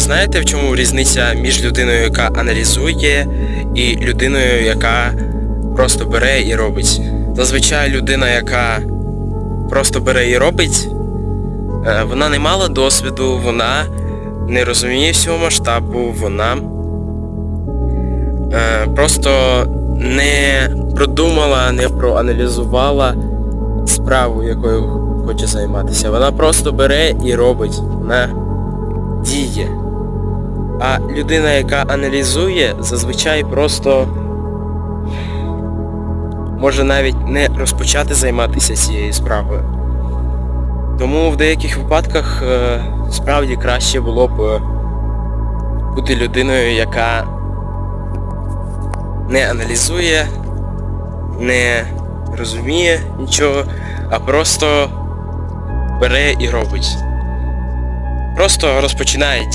знаєте, в чому різниця між людиною, яка аналізує, і людиною, яка просто бере і робить? Зазвичай людина, яка просто бере і робить, е, вона не мала досвіду, вона не розуміє всього масштабу, вона е, просто не продумала, не проаналізувала справу, якою хоче займатися. Вона просто бере і робить. Вона діє. А людина, яка аналізує, зазвичай просто може навіть не розпочати займатися цією справою. Тому в деяких випадках е, справді краще було б е, бути людиною, яка не аналізує, не розуміє нічого, а просто бере і робить. Просто розпочинає діяти.